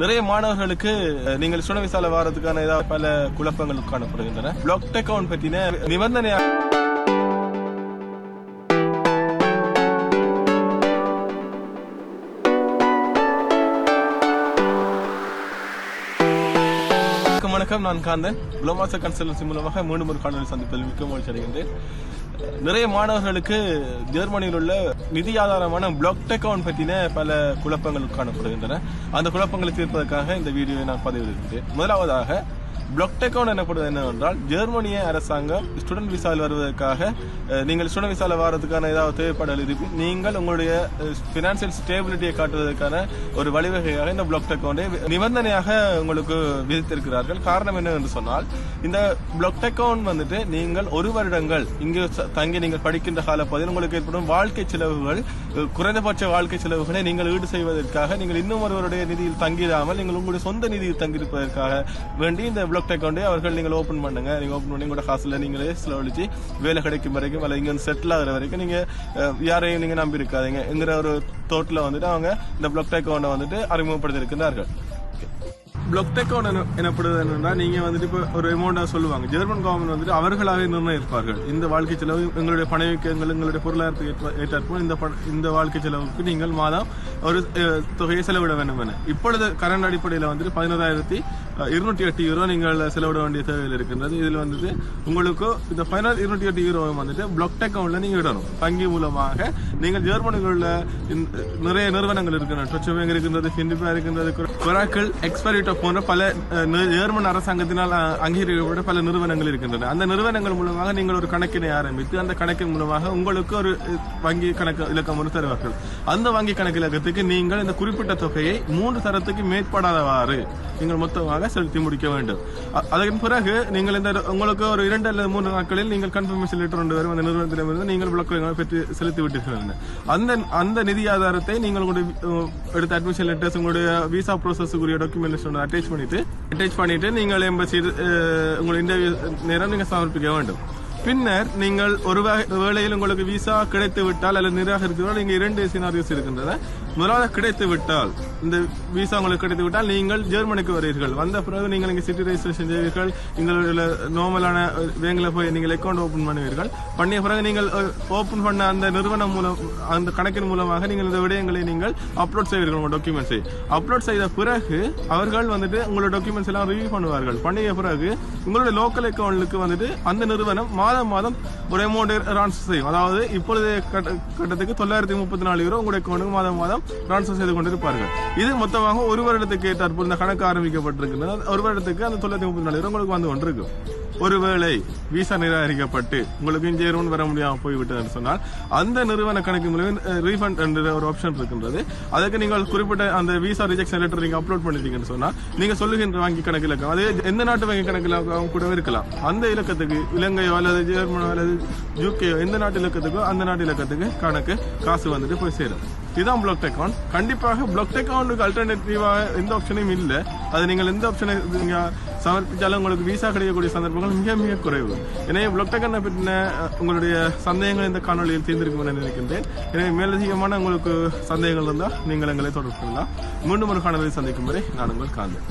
நிறைய மாணவர்களுக்கு நீங்கள் சுன விசால வாரத்துக்கான ஏதாவது பல குழப்பங்கள் காணப்படுகின்றன. பிளாக் அக்கவுண்ட் பற்றின நிபந்தனையாக வணக்கம், நான் காந்தன். குளமாச கன்சல்டன்சி மூலமாக மீண்டும் ஒரு காணொலி சந்திப்பதில் மிக்க மகிழ்ச்சி அடைகின்றேன். நிறைய மாணவர்களுக்கு ஜெர்மனியில் உள்ள நிதி ஆதாரமான பிளாக் டெக்கவுண்ட் பற்றின பல குழப்பங்கள் காணப்படுகின்றன. அந்த குழப்பங்களை தீர்ப்பதற்காக இந்த வீடியோவை நான் பதிவிடுகின்றேன். முதலாவதாக பிளாக் டெக்கவுண்ட் எனப்படுவது என்னவென்றால் ஜெர்மனிய அரசாங்கம் ஸ்டூடெண்ட் விசாவில் வருவதற்காக நீங்கள் ஸ்டூடெண்ட் விசாவில் வரதுக்கான ஏதாவது தேவைப்பாடுகள் இருப்பின் நீங்கள் உங்களுடைய ஃபினான்சியல் ஸ்டேபிலிட்டியை காட்டுவதற்கான ஒரு வழிவகையாக இந்த பிளாக் டெக்கவுண்டை நிபந்தனையாக உங்களுக்கு விதித்திருக்கிறார்கள். காரணம் என்னவென்று சொன்னால் இந்த பிளாக் டெக்கவுண்ட் வந்துட்டு நீங்கள் ஒரு வருடங்கள் இங்கு தங்கி நீங்கள் படிக்கின்ற காலப்பகுதியில் உங்களுக்கு ஏற்படும் வாழ்க்கை செலவுகள் குறைந்தபட்ச வாழ்க்கை செலவுகளை நீங்கள் ஈடு செய்வதற்காக நீங்கள் இன்னும் ஒருவருடைய நிதியில் தங்கிடாமல் நீங்கள் உங்களுடைய சொந்த நிதியில் தங்கியிருப்பதற்காக வேண்டி இந்த பிளாக் அக்கௌண்ட் அவர்கள் நீங்கள் ஓப்பன் பண்ணுங்க. நீங்க ஓப்பன் பண்ணி உங்களோட காசுல நீங்களே செலவழிச்சு வேலை கிடைக்கும் வரைக்கும் அல்ல இங்க செட்டில் ஆகுற வரைக்கும் நீங்க யாரையும் நீங்க நம்பி இருக்காதீங்க. என்கிற ஒரு தோட்டில் வந்துட்டு அவங்க இந்த பிளாக் அக்கௌண்ட்டை வந்துட்டு அறிமுகப்படுத்தியிருக்கிறார்கள். பிளாக் அக்கௌண்ட் எனப்படுது என்னன்னா நீங்க வந்துட்டு இப்போ ஒரு அமௌண்ட்டாக சொல்லுவாங்க. ஜெர்மன் கவர்மெண்ட் வந்துட்டு அவர்களாக நிர்ணயிப்பார்கள். இந்த வாழ்க்கை செலவு எங்களுடைய பணவீக்கங்கள் எங்களுடைய பொருளாதாரத்துக்கு ஏற்ப- ஏற்றாற்போல் இந்த இந்த வாழ்க்கை செலவுக்கு நீங்கள் மாதம் ஒரு தொகையை செலவிட வேண்டும் என இப்பொழுது கரண்ட் அடிப்படையில் வந்துட்டு பதினோராயிரத்தி இருநூற்றி எட்டு யூரோ நீங்கள் செலவிட வேண்டிய தேவையில் இருக்கின்றது. இதில் வந்துட்டு உங்களுக்கு இந்த ஃபைனல் இருநூற்றி எட்டு யூரோ வந்துட்டு பிளாக் அக்கௌண்ட்ல நீங்க விடணும் வங்கி மூலமாக நீங்கள் ஜெர்மனியில் உள்ள இந்த- நிறைய நிறுவனங்கள் இருக்கின்றன. டொச்சபேங்க் இருக்கின்றது ஃபிண்டிபா இருக்கின்றது கொராக்கள் எக்ஸ்பரிட்டோ போன்ற பல ஜெர்மன் அரசாங்கத்தினால் அங்கீகரிக்கப்பட்ட பல நிறுவனங்கள் இருக்கின்றன. அந்த நிறுவனங்கள் மூலமாக நீங்கள் ஒரு கணக்கினை ஆரம்பித்து அந்த கணக்கின் மூலமாக உங்களுக்கு ஒரு வங்கி கணக்கு இலக்கம் ஒன்று தருவார்கள். அந்த வங்கி கணக்கு இலக்கத்துக்கு நீங்கள் இந்த குறிப்பிட்ட தொகையை மூன்று தரத்துக்கு மேற்படாதவாறு நீங்கள் மொத்தமாக செலுத்தி முடிக்க வேண்டும்? அதன் பிறகு நீங்கள் இந்த உங்களுக்கு ஒரு இரண்டு அல்லது மூன்று நாட்களில் நீங்கள் கன்ஃபர்மேஷன் லெட்டர் ஒன்று வரும். அந்த நிறுவனத்திடமிருந்து நீங்கள் விளக்கங்களை பெற்று செலுத்தி விட்டீர்கள். அந்த அந்த நிதி ஆதாரத்தை நீங்கள் உங்களுடைய எடுத்த அட்மிஷன் லெட்டர்ஸ் உங்களுடைய விசா ப்ரோசஸுக்குரிய டாக்குமெண்டேஷன் அட்டாச் பண்ணிட்டு அட்டாச் பண்ணிட்டு நீங்கள் எம்பசி உங்களுடைய இன்டர்வியூ நேரம் நீங்கள் சமர்ப்பிக்க வேண்டும். பின்னர் நீங்கள் ஒரு வேளையில் உங்களுக்கு விசா கிடைத்து விட்டால் அல்லது நிராகரித்தால் இங்க இரண்டு சினாரியோஸ் இருக்கின்றன. முதலாவது கிடைத்து விட்டால் இந்த விசா உங்களுக்கு கிடைத்து விட்டால் நீங்கள் ஜெர்மனிக்கு வருவீர்கள். வந்த பிறகு நீங்கள் இங்கே சிட்டி ரெஜிஸ்ட்ரேஷன் செய்வீர்கள். எங்களுடைய நார்மலான பேங்கில் போய் நீங்கள் அக்கௌண்ட் ஓப்பன் பண்ணுவீர்கள். பண்ணிய பிறகு நீங்கள் ஓப்பன் பண்ண அந்த நிறுவனம் மூலம் அந்த கணக்கின் மூலமாக நீங்கள் இந்த விடயங்களை நீங்கள் அப்லோட் செய்வீர்கள் உங்கள் டாக்குமெண்ட்ஸை அப்லோட் செய்த பிறகு அவர்கள் வந்துட்டு உங்களோட டாக்குமெண்ட்ஸ் எல்லாம் ரிவ்யூ பண்ணுவார்கள். பண்ணிய பிறகு உங்களுடைய லோக்கல் அக்கௌண்ட்டுக்கு வந்துட்டு அந்த நிறுவனம் மாதம் மாதம் ஒரு அமௌண்ட் ட்ரான்ஸ்ஃபர் செய்யும். அதாவது இப்பொழுது கட்ட- கட்டத்துக்கு தொள்ளாயிரத்தி முப்பத்தி நாலு யூரோ உங்களுடைய அக்கௌண்ட்டுக்கு மாதம் மாதம் ட்ரான்ஸ்ஃபர் செய்து கொண்டிருப்பார்கள். இது மொத்தமாக ஒரு வருடத்துக்கு தற்போது இந்த கணக்கு ஆரம்பிக்கப்பட்டிருக்கிறது ஒரு வருடத்துக்கு அந்த தொள்ளாயிரத்தி முப்பத்தி நாலு உங்களுக்கு வந்து கொண்டிருக்கும் ஒருவேளை விசா நிராகரிக்கப்பட்டு உங்களுக்கு இங்கே ரூன் வர முடியாமல் போய்விட்டது சொன்னால் அந்த நிறுவன கணக்கு மூலம் ரீஃபண்ட் என்ற ஒரு ஆப்ஷன் இருக்கின்றது. அதுக்கு நீங்கள் குறிப்பிட்ட அந்த விசா ரிஜெக்ஷன் லெட்டர் நீங்க அப்லோட் பண்ணிட்டீங்கன்னு சொன்னால் நீங்க சொல்லுகின்ற வங்கி கணக்கில் இலக்கம் அது எந்த நாட்டு வங்கி கணக்கில் இலக்கம் கூட இருக்கலாம். அந்த இலக்கத்துக்கு இலங்கையோ அல்லது ஜெர்மனோ அல்லது யூகேயோ எந்த நாட்டு இலக்கத்துக்கோ அந்த நாட்டு இலக்கத்துக்கு கணக்கு காசு வந்துட்டு போய் சேரும். இதுதான் பிளாக் அக்கௌண்ட் கண்டிப்பாக பிளாக் அக்கௌண்ட்டுக்கு அல்டர்னேட்டிவாக எந்த ஆப்ஷனும் இல்லை. அது நீங்கள் எந்த ஆப்ஷனை நீங்கள் சமர்ப்பிச்சாலும் உங்களுக்கு விசா கிடைக்கக்கூடிய சந்தர்ப்பங்கள் மிக மிக குறைவு. எனவே பிளாக் அக்கௌண்ட் பற்றின உங்களுடைய சந்தேகங்கள் இந்த காணொலியில் தீர்ந்திருக்கும் என நினைக்கின்றேன். எனவே மேலதிகமான உங்களுக்கு சந்தேகங்கள் இருந்தால் நீங்கள் எங்களை தொடர்பு கொள்ளலாம். மீண்டும் ஒரு காணொலியை சந்திக்கும் வரை நான் உங்கள் காந்தேன்.